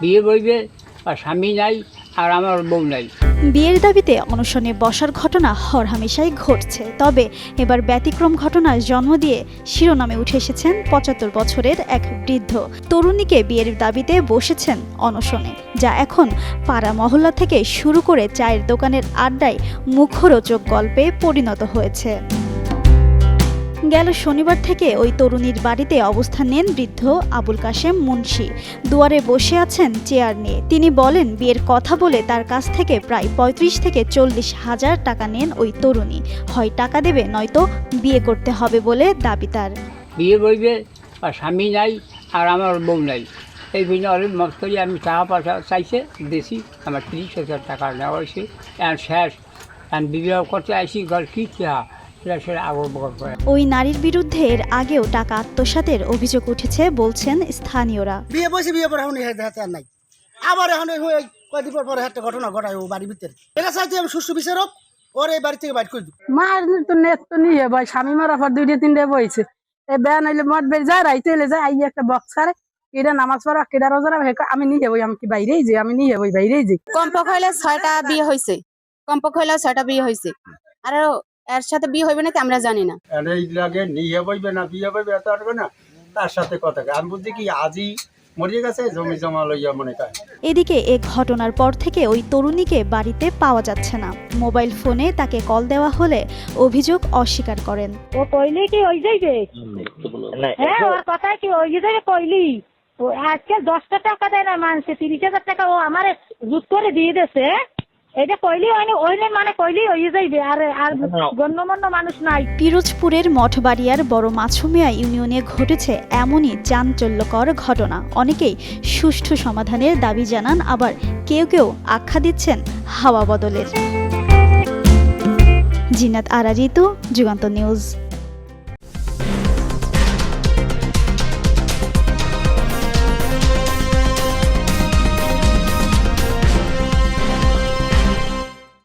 বিয়ে করবে, আর স্বামী নাই, আর আমার বউ নাই। বিয়ের দাবিতে অনশনে বসার ঘটনা হরহামেশাই ঘটছে। তবে এবার ব্যতিক্রম ঘটনার জন্ম দিয়ে শিরোনামে উঠে এসেছেন পঁচাত্তর বছরের এক বৃদ্ধ। তরুণীকে বিয়ের দাবিতে বসেছেন অনশনে, যা এখন পাড়া মহল্লা থেকে শুরু করে চায়ের দোকানের আড্ডায় মুখরোচক গল্পে পরিণত হয়েছে। গেল শনিবার থেকে ওই তরুণীর বাড়িতে অবস্থান নেন বৃদ্ধ আবুল কাশেম মুন্সি। দুয়ারে বসে আছেন চেয়ার নিয়ে। তিনি বলেন, বিয়ের কথা বলে তার কাছ থেকে প্রায় পঁয়ত্রিশ থেকে চল্লিশ হাজার টাকা নেন ওই তরুণী। হয় টাকা দেবে, নয়তো বিয়ে করতে হবে বলে দাবি তার। বিয়ে করবে, আর স্বামী নাই, আর আমার বউ নাই। এই জন্য অনেক মত করি আমি টাকা পয়সা চাইছে বেশি আমার তিরিশ হাজার টাকা নেওয়া হয়েছে। এখন শেষ বিবাহ করতে আসি, ঘর কী চা ওই নারীর বিরুদ্ধে এর আগেও টাকা আত্মসাতের অভিযোগ উঠেছে বলছেন স্থানীয়রা। বিয়ে বসে বিয়ে হেঁটে হাতে নাই। আবার এখন কয়দিন পর পরে একটা ঘটনা ঘটায় ও বাড়ির ভিতরে। এটা চাইছি আমি সুস্থ বিচারক ওর এই বাড়ি থেকে বাইর করে মার তো নেট তো নিয়ে ভাই স্বামী মারা পর দুইটা তিনটে বইছে। এ বেয়া নাইলে মদ বের যায় রাইতে এলে যায় আইয়ে একটা বক্স করে কেডা নামাজ পড়া কেডা রোজা রাখে, আমি নিয়ে বই আমি কি বাইরেই যাই আমি নিয়ে বই বাইরেই যাই। কমপক্ষে হইলে ছয়টা বিয়ে হয়েছে কমপক্ষে হইলে ছয়টা বিয়ে হয়েছে আর এর সাথে বিয়ে হইবে নাকি আমরা জানি না। এই লাগে নিয়ে বইবে না বিয়ে বইবে এত পারবে না তার সাথে কথা আমি বুঝছি কি আজই মরিয়ে গেছে জমি জমা লইয়া মনে কয়। এদিকে এ ঘটনার পর থেকে ওই তরুণীকে বাড়িতে পাওয়া যাচ্ছে না। মোবাইল ফোনে তাকে কল দেওয়া হলে অভিযোগ অস্বীকার করেন। ও কইলি কি ওই যাইবে হ্যাঁ ওর কথা কি ওই যাইবে কইলি? ও আজকে দশটা টাকা দেয় না মানুষে তিরিশ হাজার টাকা ও আমার জুত করে দিয়ে দেছে এটা কইলি হয়নি ওইলে মানে কইলি ওই যাইবে আর আর গণ্যমান্য মানুষ নাই। পিরোজপুরের মঠবাড়িয়ার বড় মাছুমিয়া ইউনিয়নে ঘটেছে এমনই চাঞ্চল্যকর ঘটনা। অনেকেই সুষ্ঠু সমাধানের দাবি জানান আবার কেউ কেউ আখ্যা দিচ্ছেন হাওয়া বদলের। জিনাত আরাজিতু যুগান্ত নিউজ।